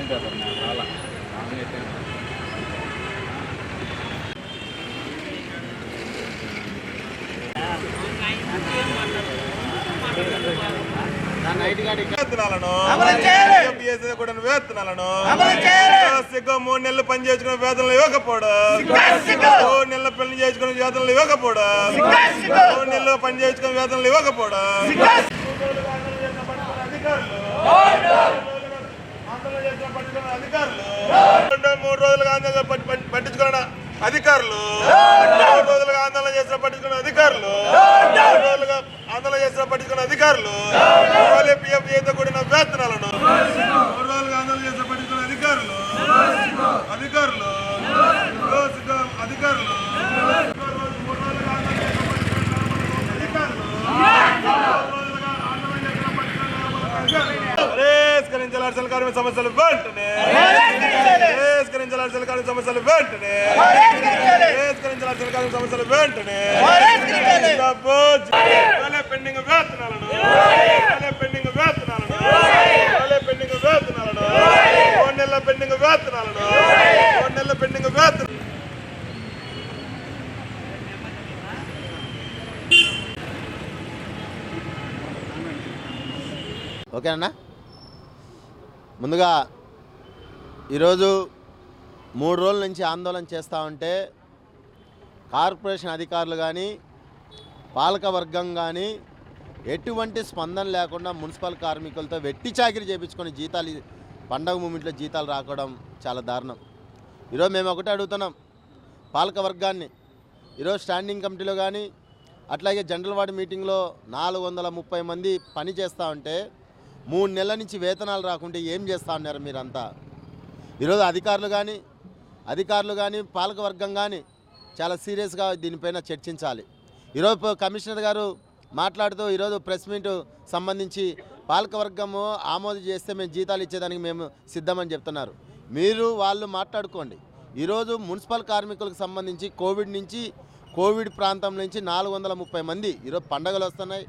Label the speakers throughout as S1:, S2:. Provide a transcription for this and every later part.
S1: నాకు రాలా
S2: మూడు నెలలు పని చేసుకున్న వేతనలు ఇవ్వకపోవడం.
S3: సిగ్గు.
S2: మూడు నెలలు పని చేసుకున్న వేతనలు ఇవ్వకపోవడం.
S3: సిగ్గు.
S2: మూడు నెలలు పని చేసుకున్న వేతనలు. అధికారులు ఆందోళన చేసిన పట్టుకున్న అధికారులు రెండు మూడు రోజులుగా ఆందోళన పట్టి- పట్టి- పట్టించుకున్న అధికారులు రోజులుగా ఆందోళన చేసిన పట్టించుకున్న అధికారులు రోజులుగా ఆందోళన చేసిన పట్టించుకున్న అధికారులు ఇవాళ పిఎఫ్ చేత కూడిన వేతనాలను మూడు రోజులుగా ఆందోళన చేసిన పట్టించుకున్న అధికారులు అధికారులు అధికారులు పరిష్కరించాల్సిన కార్మిక సమస్యలు వెంటనే పరిష్కరించాల్సిన కార్మిక సమస్యలు వెంటనే. సమస్యలు వెంటనే. పెండింగ్ వేతనాలను. పెండింగ్ వేతనాలను. వేలే పెండింగ్ వేతనాలను. మూడు నెలల పెండింగ్ వేతనాలను. మూడు నెలల పెండింగ్ వేతనాలు
S4: ఓకేనా ముందుగా ఈరోజు మూడు రోజుల నుంచి ఆందోళన చేస్తూ ఉంటే కార్పొరేషన్ అధికారులు కానీ పాలక వర్గం కానీ ఎటువంటి స్పందన లేకుండా మున్సిపల్ కార్మికులతో వెట్టి చాకిరి చేయించుకొని జీతాలు పండగ మూమెంట్లో జీతాలు రాకడం చాలా దారుణం. ఈరోజు మేము ఒకటే అడుగుతున్నాం పాలక వర్గాన్ని. ఈరోజు స్టాండింగ్ కమిటీలో కానీ అట్లాగే జనరల్ వార్డు మీటింగ్లో నాలుగు వందల ముప్పై మంది పని చేస్తూ ఉంటే మూడు నెలల నుంచి వేతనాలు రాకుంటే ఏం చేస్తూ ఉన్నారు మీరంతా? ఈరోజు అధికారులు కానీ అధికారులు కానీ పాలకవర్గం కానీ చాలా సీరియస్గా దీనిపైన చర్చించాలి. ఈరోజు కమిషనర్ గారు మాట్లాడుతూ ఈరోజు ప్రెస్ మీట్ సంబంధించి పాలకవర్గము ఆమోదం చేస్తే మేము జీతాలు ఇచ్చేదానికి మేము సిద్ధమని చెప్తున్నారు. మీరు వాళ్ళు మాట్లాడుకోండి. ఈరోజు మున్సిపల్ కార్మికులకు సంబంధించి కోవిడ్ నుంచి కోవిడ్ ప్రాంతం నుంచి నాలుగు వందల ముప్పై మంది ఈరోజు పండగలు వస్తున్నాయి.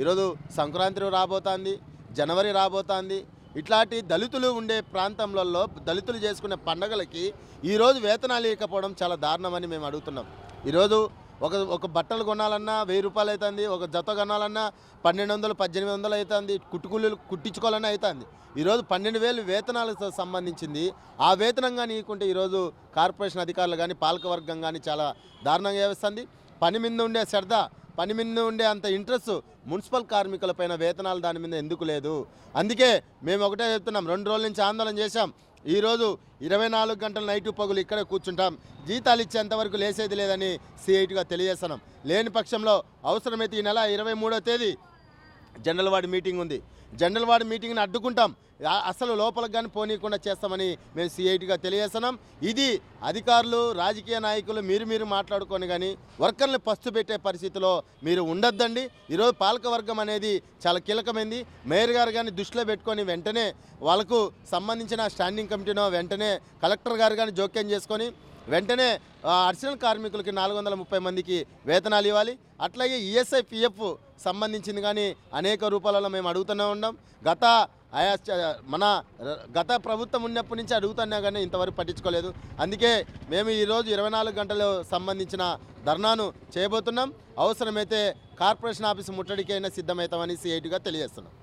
S4: ఈరోజు సంక్రాంతి రాబోతోంది జనవరి రాబోతోంది ఇట్లాంటి దళితులు ఉండే ప్రాంతంలో దళితులు చేసుకునే పండగలకి ఈరోజు వేతనాలు ఇవ్వకపోవడం చాలా దారుణమని మేము అడుగుతున్నాం. ఈరోజు ఒక ఒక బట్టలు కొనాలన్నా వెయ్యి రూపాయలు అవుతుంది ఒక జత కొనాలన్నా పన్నెండు వందలు పద్దెనిమిది వందలు అవుతుంది కుట్టుకూలీలు కుట్టించుకోవాలన్నా అవుతుంది. ఈరోజు పన్నెండు వేలు వేతనాలకు సంబంధించింది. ఆ వేతనం కానీ ఇవ్వకుంటే ఈరోజు కార్పొరేషన్ అధికారులు కానీ పాలకవర్గం కానీ చాలా దారుణంగా వేస్తుంది పని మీద ఉండే శ్రద్ధ పని మీద ఉండే అంత ఇంట్రెస్ట్ మున్సిపల్ కార్మికులపైన వేతనాలు దాని మీద ఎందుకు లేదు? అందుకే మేము ఒకటే చెప్తున్నాం రెండు రోజుల నుంచి ఆందోళన చేశాం. ఈరోజు ఇరవై నాలుగు గంటల నైటు పగులు ఇక్కడే కూర్చుంటాం. జీతాలు ఇచ్చేంతవరకు లేసేది లేదని సిఐటిగా తెలియజేస్తున్నాం. లేని పక్షంలో అవసరమైతే ఈ నెల ఇరవై మూడో తేదీ జనరల్ వార్డు మీటింగ్ ఉంది. జనరల్ వార్డు మీటింగ్ని అడ్డుకుంటాం. అసలు లోపలికి కానీ పోనీయకుండా చేస్తామని మేము సిఐటిగా తెలియజేస్తున్నాం. ఇది అధికారులు రాజకీయ నాయకులు మీరు మీరు మాట్లాడుకొని కానీ వర్కర్లు పస్తు పెట్టే పరిస్థితిలో మీరు ఉండొద్దండి. ఈరోజు పాలకవర్గం అనేది చాలా కీలకమైంది. మేయర్ గారు కానీ దృష్టిలో పెట్టుకొని వెంటనే వాళ్ళకు సంబంధించిన స్టాండింగ్ కమిటీనో వెంటనే కలెక్టర్ గారు కానీ జోక్యం చేసుకొని వెంటనే అర్చనల్ అడిషనల్ కార్మికులకి నాలుగు వందల ముప్పై మందికి వేతనాలు ఇవ్వాలి. అట్లాగే ఈఎస్ఐ పిఎఫ్ సంబంధించింది కానీ అనేక రూపాలలో మేము అడుగుతూనే ఉన్నాం. గత ఆయా మన గత ప్రభుత్వం ఉన్నప్పటి నుంచి అడుగుతున్నా కానీ ఇంతవరకు పట్టించుకోలేదు. అందుకే మేము ఈరోజు ఇరవై నాలుగు గంటలు సంబంధించిన ధర్నాను చేయబోతున్నాం. అవసరమైతే కార్పొరేషన్ ఆఫీసు ముట్టడికైనా సిద్ధమవుతామని సిఐటిగా తెలియజేస్తున్నాం.